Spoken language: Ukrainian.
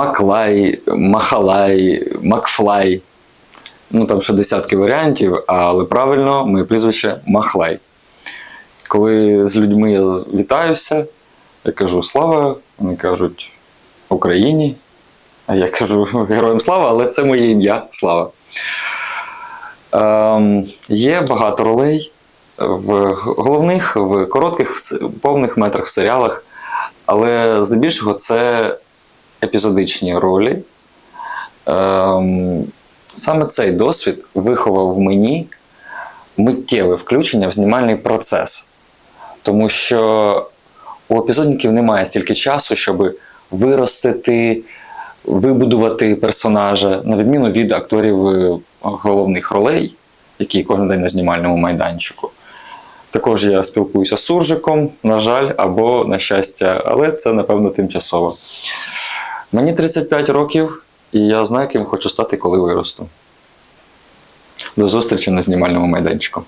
Маклай, Махалай, Макфлай. Ну там ще десятки варіантів, але правильно моє прізвище Махлай. Коли з людьми я вітаюся, я кажу слава, вони кажуть Україні. А я кажу героям слава, але це моє ім'я Слава. Ем, є багато ролей в головних, в коротких, в повних метрах, в серіалах, але здебільшого це епізодичні ролі. Ем, саме цей досвід виховав в мені миттєве включення в знімальний процес. Тому що у епізодників немає стільки часу, щоб виростити, вибудувати персонажа, на відміну від акторів е, головних ролей, які кожен день на знімальному майданчику. Також я спілкуюся з суржиком, на жаль, або на щастя, але це, напевно, тимчасово. Мені 35 років, і я знаю, ким хочу стати, коли виросту. До зустрічі на знімальному майданчику.